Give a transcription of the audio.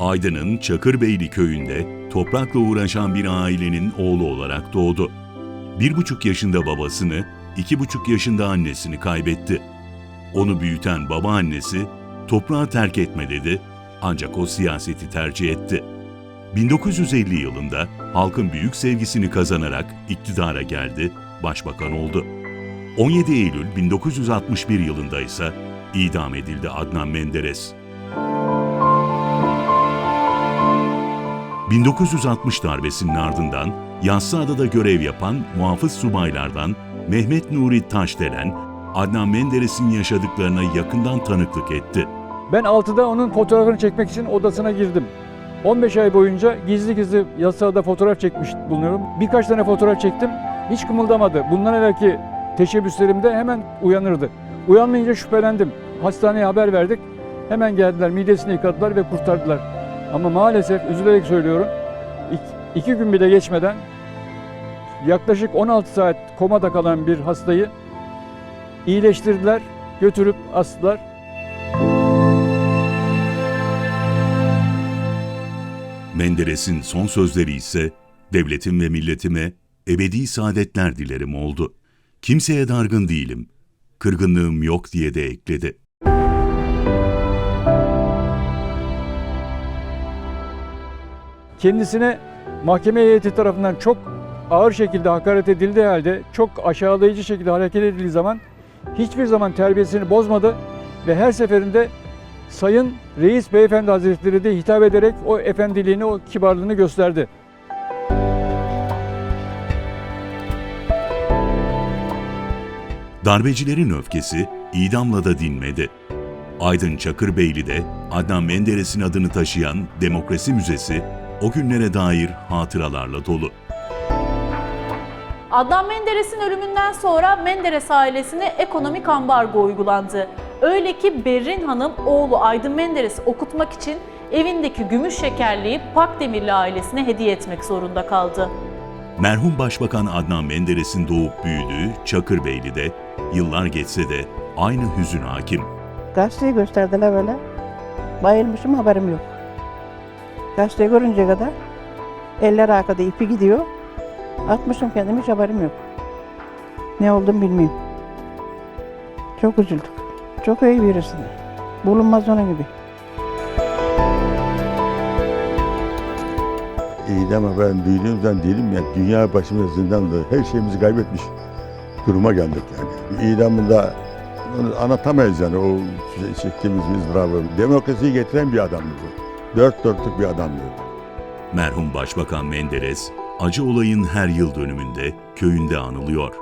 Aydın'ın Çakırbeyli köyünde toprakla uğraşan bir ailenin oğlu olarak doğdu. Bir buçuk yaşında babasını, iki buçuk yaşında annesini kaybetti. Onu büyüten babaannesi toprağı terk etme dedi ancak o siyaseti tercih etti. 1950 yılında halkın büyük sevgisini kazanarak iktidara geldi, başbakan oldu. 17 Eylül 1961 yılında ise idam edildi Adnan Menderes. 1960 darbesinin ardından Yassıada'da görev yapan muhafız subaylardan Mehmet Nuri Taşdelen, Adnan Menderes'in yaşadıklarına yakından tanıklık etti. Ben 6'da onun fotoğrafını çekmek için odasına girdim. 15 ay boyunca gizli gizli yasada fotoğraf çekmiş bulunuyorum. Birkaç tane fotoğraf çektim. Hiç kımıldamadı. Bundan evvelki teşebbüslerimde hemen uyanırdı. Uyanmayınca şüphelendim. Hastaneye haber verdik. Hemen geldiler, midesini yıkadılar ve kurtardılar. Ama maalesef üzülerek söylüyorum, iki, gün bile geçmeden yaklaşık 16 saat komada kalan bir hastayı iyileştirdiler, götürüp astılar. Menderes'in son sözleri ise devletim ve milletime ebedi saadetler dilerim oldu. Kimseye dargın değilim, kırgınlığım yok diye de ekledi. Kendisine mahkeme heyeti tarafından çok ağır şekilde hakaret edildiği halde çok aşağılayıcı şekildiği hareket edildiği zaman hiçbir zaman terbiyesini bozmadı ve her seferinde Sayın Reis Beyefendi Hazretleri de hitap ederek o efendiliğini, o kibarlığını gösterdi. Darbecilerin öfkesi idamla da dinmedi. Aydın Çakırbeyli'de Adnan Menderes'in adını taşıyan Demokrasi Müzesi o günlere dair hatıralarla dolu. Adnan Menderes'in ölümünden sonra Menderes ailesine ekonomik ambargo uygulandı. Öyle ki Berrin Hanım oğlu Aydın Menderes'i okutmak için evindeki gümüş şekerliği Pakdemirli ailesine hediye etmek zorunda kaldı. Merhum Başbakan Adnan Menderes'in doğup büyüdüğü Çakırbeyli'de yıllar geçse de aynı hüzün hakim. Gazeteyi gösterdiler böyle. Bayılmışım haberim yok. Gazeteyi görünce kadar eller arkada ipi gidiyor. Atmışım kendimi hiç haberim yok. Ne oldum bilmiyorum. Çok üzüldüm. Çok iyi birisini. Bulunmaz onun gibi. İyi de ama ben büyüdüğümden değilim ya. Dünya başımıza zindandı. Her şeyimizi kaybetmiş duruma geldik yani. İdamında onu anlatamayız yani o çektiğimiz ızdırabı. Demokrasiyi getiren bir adamdı bu. Dört dörtlük bir adamdı. Merhum Başbakan Menderes, acı olayın her yıl dönümünde köyünde anılıyor.